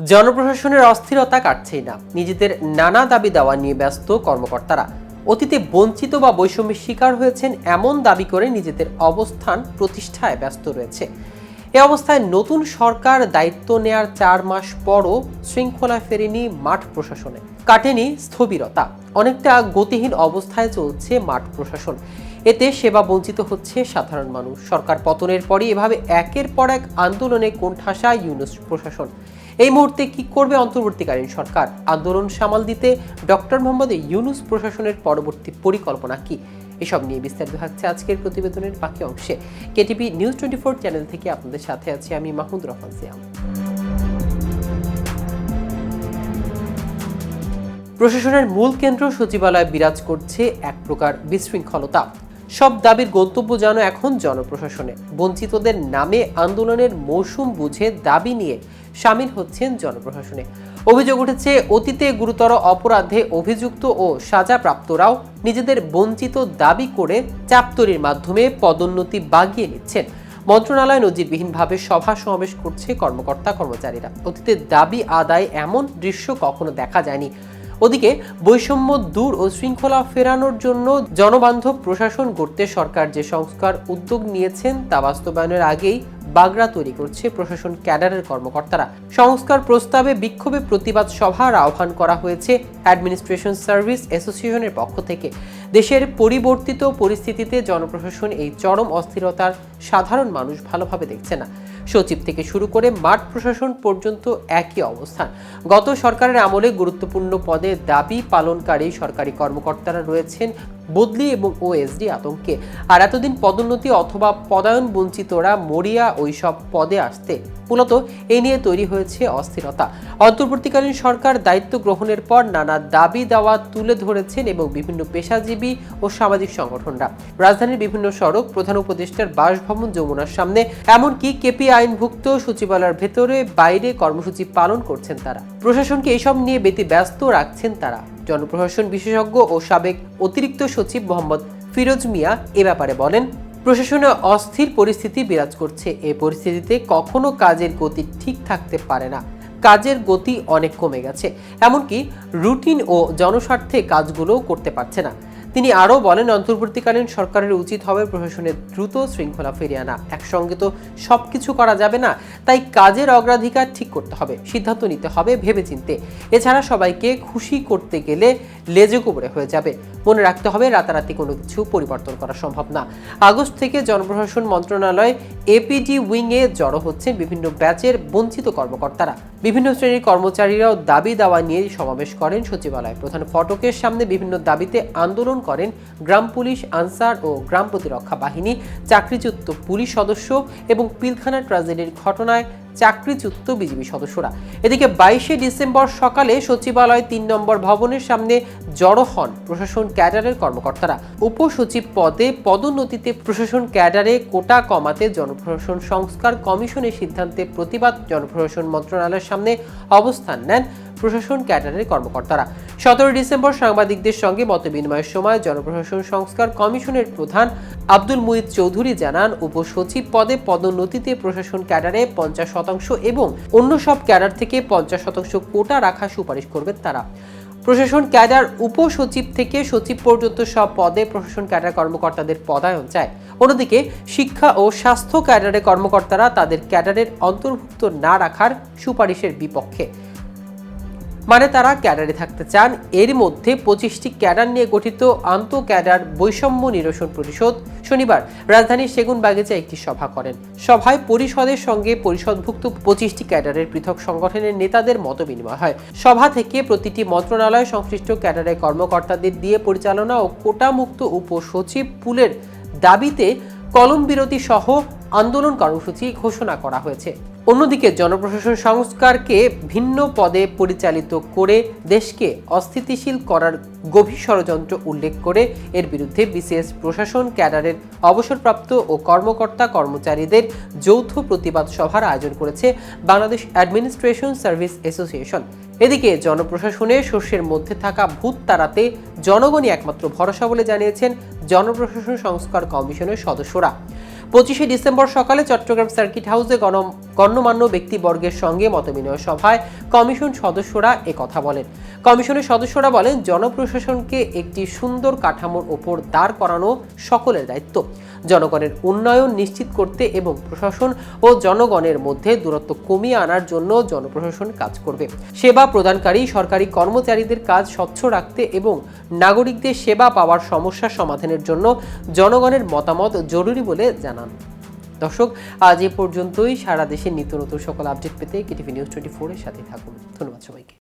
জনপ্রশাসনের অস্থিরতা কাটছেই না। নিজেদের নানা দাবি দেওয়া নিয়ে ব্যস্ত কর্মকর্তারা। অতীতে বঞ্চিত বা বৈষম্যের শিকার হয়েছেন এমন দাবি করে নিজেদের অবস্থান প্রতিষ্ঠায় ব্যস্ত রয়েছে। এ অবস্থায় নতুন সরকার দায়িত্ব নেয়ার চার মাস পরও শৃঙ্খলা ফেরেনি মাঠ প্রশাসনে। কাটেনি স্থবিরতা। অনেকটা গতিহীন অবস্থায় চলছে মাঠ প্রশাসন। এতে সেবা বঞ্চিত হচ্ছে সাধারণ মানুষ। সরকার পতনের পরই এভাবে একের পর এক আন্দোলনে কোণঠাসা ইউনুস প্রশাসন। এই মুহূর্তে কি করবে অন্তর্বর্তীকালীন সরকার? আন্দোলন সামাল দিতে ডক্টর মোহাম্মদ ইউনুস প্রশাসনের পরবর্তী পরিকল্পনা কি? এসব নিয়ে বিস্তারিত থাকছে আজকের প্রতিবেদনের বাকি অংশে। KTV news twenty four channel থেকে আপনাদের সাথে আছি আমি মাহমুদ রহমান সিয়াম। প্রশাসনের মূল কেন্দ্র সচিবালয় বিরাজ করছে এক প্রকার বিশৃঙ্খলতা। সব দাবির গন্তব্য যেন এখন জনপ্রশাসনে। বঞ্চিতদের নামে আন্দোলনের মৌসুম বুঝে দাবি নিয়ে সামিল হচ্ছেন জনপ্রশাসনে। অভিযোগ উঠেছে, অতীতে গুরুতর অপরাধে অভিযুক্ত ও সাজাপ্রাপ্তরাও নিজেদের বঞ্চিত দাবি করে চাপতরির মাধ্যমে পদোন্নতি বাগিয়ে নিচ্ছেন। মন্ত্রণালয় নজিরবিহীনভাবে সভা সমাবেশ করছে কর্মকর্তা কর্মচারীরা। অতীতে দাবি আদায় এমন দৃশ্য কখনো দেখা যায়নি। ওদিকে, বৈষম্য দূর ও শৃঙ্খলা ফেরানোর জন্য জনবান্ধব প্রশাসন গড়তে সরকার যে সংস্কার উদ্যোগ নিয়েছেন তা বাস্তবায়নের আগেই বাগড়া তৈরি করছে প্রশাসন ক্যাডারের কর্মকর্তারা। সংস্কার প্রস্তাবে বিক্ষোভে প্রতিবাদ সভার আহ্বান করা হয়েছে অ্যাডমিনিস্ট্রেশন সার্ভিস অ্যাসোসিয়েশনের পক্ষ থেকে। দেশের পরিবর্তিত পরিস্থিতিতে জনপ্রশাসন এই চরম অস্থিরতার সাধারণ মানুষ ভালোভাবে দেখছে না। সচিব থেকে শুরু করে মাঠ প্রশাসন পর্যন্ত একই অবস্থান। গত সরকারের আমলে গুরুত্বপূর্ণ পদে দাবি পালনকারী সরকারি কর্মকর্তারা রয়েছেন বদলি এবং ওএসডি আতঙ্কে। আর এতদিন পদোন্নতি অথবা পদায়ন বঞ্চিতরা মরিয়া ওই সব পদে আসতে মূলত এই নিয়ে তৈরি হয়েছে অস্থিরতা। অন্তর্বর্তীকালীন সরকার দায়িত্ব গ্রহণের পর নানা দাবি দাওয়া তুলে ধরেছেন এবং বিভিন্ন পেশাজীবী ও সামাজিক সংগঠনরা। রাজধানীর বিভিন্ন সড়ক প্রধান উপদেষ্টার বাসভবন যমুনার সামনে। এমনকি কেপি আইনভুক্ত সচিবালয়ের ভেতরে বাইরে কর্মসূচি পালন করছেন তারা। প্রশাসনকে এসব নিয়ে ব্যতি ব্যস্ত রাখছেন তারা। জনপ্রশাসন বিশেষজ্ঞ ও সাবেক অতিরিক্ত সচিব মোহাম্মদ ফিরোজ মিয়া এ ব্যাপারে বলেন, প্রশাসনে অস্থির পরিস্থিতি বিরাজ করছে। এই পরিস্থিতিতে কখনো কাজের গতি ঠিক থাকতে পারে না। কাজের গতি অনেক কমে গেছে। এমনকি রুটিন ও জনস্বার্থে কাজগুলোও করতে পারছে না। তিনি আরও বলেন, অন্তর্বর্তীকালীন সরকারের উচিত হবে প্রশাসনের দ্রুত শৃঙ্খলা ফিরিয়ে আনা। একসঙ্গে তো সব কিছু করা যাবে না, তাই কাজের অগ্রাধিকার ঠিক করতে হবে, সিদ্ধান্ত নিতে হবে ভেবেচিন্তে। এছাড়া সবাইকে খুশি করতে গেলে লেজে কুবড়ে হয়ে যাবে। মনে রাখতে হবে, রাতারাতি কোনো কিছু পরিবর্তন করা সম্ভব না। আগস্ট থেকে জনপ্রশাসন মন্ত্রণালয় এপিডি উইংয়ে জড়ো হচ্ছেন বিভিন্ন ব্যাচের বঞ্চিত কর্মকর্তারা। বিভিন্ন শ্রেণির কর্মচারীরাও দাবি দাওয়া নিয়ে সমাবেশ করেন সচিবালয় প্রধান। ফটকের সামনে বিভিন্ন দাবিতে আন্দোলন করেন গ্রাম পুলিশ, আনসার ও গ্রাম প্রতিরক্ষা বাহিনী, চাকরিচ্যুত পুলিশ সদস্য এবং পিলখানা ট্রাজেডির ঘটনায় চাকরিচ্যুত বিজেপি সদস্যরা। এদিকে বাইশে ডিসেম্বর সকালে সচিবালয় তিন নম্বর ভবনের সামনে জড়ো হন প্রশাসন ক্যাডারের কর্মকর্তারা। উপসচিব পদে পদোন্নতিতে প্রশাসন ক্যাডারে কোটা কমাতে জনপ্রশাসন সংস্কার কমিশনের সিদ্ধান্তে প্রতিবাদ, জনপ্রশাসন মন্ত্রণালয়ের সামনে অবস্থান নেন প্রশাসন, ক্যাডারের কর্মকর্তারা। সতেরো ডিসেম্বর সাংবাদিকদের সঙ্গে মতবিনিময়ের সময় জনপ্রশাসন সংস্কার কমিশনের প্রধান আব্দুল মুহিত চৌধুরী জানান, উপসচিব পদে পদোন্নতিতে প্রশাসন ক্যাডারে পঞ্চাশ শতাংশ এবং অন্য সব ক্যাডার থেকে পঞ্চাশ শতাংশ কোটা রাখা সুপারিশ করবেন তারা। প্রশাসন ক্যাডার উপসচিব থেকে সচিব পর্যন্ত সব পদে প্রশাসন ক্যাডার কর্মকর্তাদের পদায়ন চায়। অন্যদিকে, শিক্ষা ও স্বাস্থ্য ক্যাডারের কর্মকর্তারা তাদের ক্যাডারের অন্তর্ভুক্ত না রাখার সুপারিশের বিপক্ষে। মানে তারা ক্যাডারে থাকতে চান। এর মধ্যে পঁচিশটি ক্যাডার নিয়ে গঠিত আন্ত ক্যাডার বৈষম্য নিরসন পরিষদ শনিবার রাজধানীর সেগুন বাগিচা একটি সভা করেন। সভায় পরিষদের সঙ্গে পরিষদভুক্ত পঁচিশটি ক্যাডারের পৃথক সংগঠনের নেতাদের মত বিনিময় হয়। সভা থেকে প্রতিটি মন্ত্রণালয় সংশ্লিষ্ট ক্যাডারের কর্মকর্তাদের দিয়ে পরিচালনা ও কোটামুক্ত উপসচিব পুলের দাবিতে কলম বিরতি সহ আন্দোলন কর্মসূচি ঘোষণা করা হয়েছে। অন্যদিকে জনপ্রশাসন সংস্কারকে ভিন্ন পদে পরিচালিত করে দেশকে অস্থিতিশীল করার গভীর ষড়যন্ত্র উল্লেখ করে এর বিরুদ্ধে বিসিএস প্রশাসন, ক্যাডারের অবসরপ্রাপ্ত ও কর্মকর্তা কর্মচারীদের যৌথ প্রতিবাদ সভার আয়োজন করেছে বাংলাদেশ অ্যাডমিনিস্ট্রেশন সার্ভিস অ্যাসোসিয়েশন। এদিকে জনপ্রশাসনে শস্যের মধ্যে থাকা ভূত তাড়াতে জনগণই একমাত্র ভরসা বলে জানিয়েছেন জনপ্রশাসন সংস্কার কমিশনের সদস্যরা। পঁচিশে ডিসেম্বর সকালে চট্টগ্রাম সার্কিট হাউসে গণ গণ্যমান্য ব্যক্তিবর্গের সঙ্গে মতবিনিময় সভায় কমিশন সদস্যরা কথা বলেন। কমিশনের সদস্যরা বলেন, জনপ্রশাসনকে একটি সুন্দর কাঠামোর ওপর দাঁড় করানো সকলের দায়িত্ব। জনগণের উন্নয়ন নিশ্চিত করতে এবং প্রশাসন ও জনগণের মধ্যে দূরত্ব কমিয়ে আনার জন্য জনপ্রশাসন কাজ করবে। সেবা প্রদানকারী সরকারি কর্মচারীদের কাজ স্বচ্ছ রাখতে এবং নাগরিকদের সেবা পাওয়ার সমস্যা সমাধানের জন্য জনগণের মতামত জরুরি বলে জানান। দর্শক, আজ এ পর্যন্তই। সারা দেশের নিত্য নতুন সকল আপডেট পেতে কেটিভি নিউজ টোয়েন্টি ফোরের সাথে থাকুন। ধন্যবাদ সবাইকে।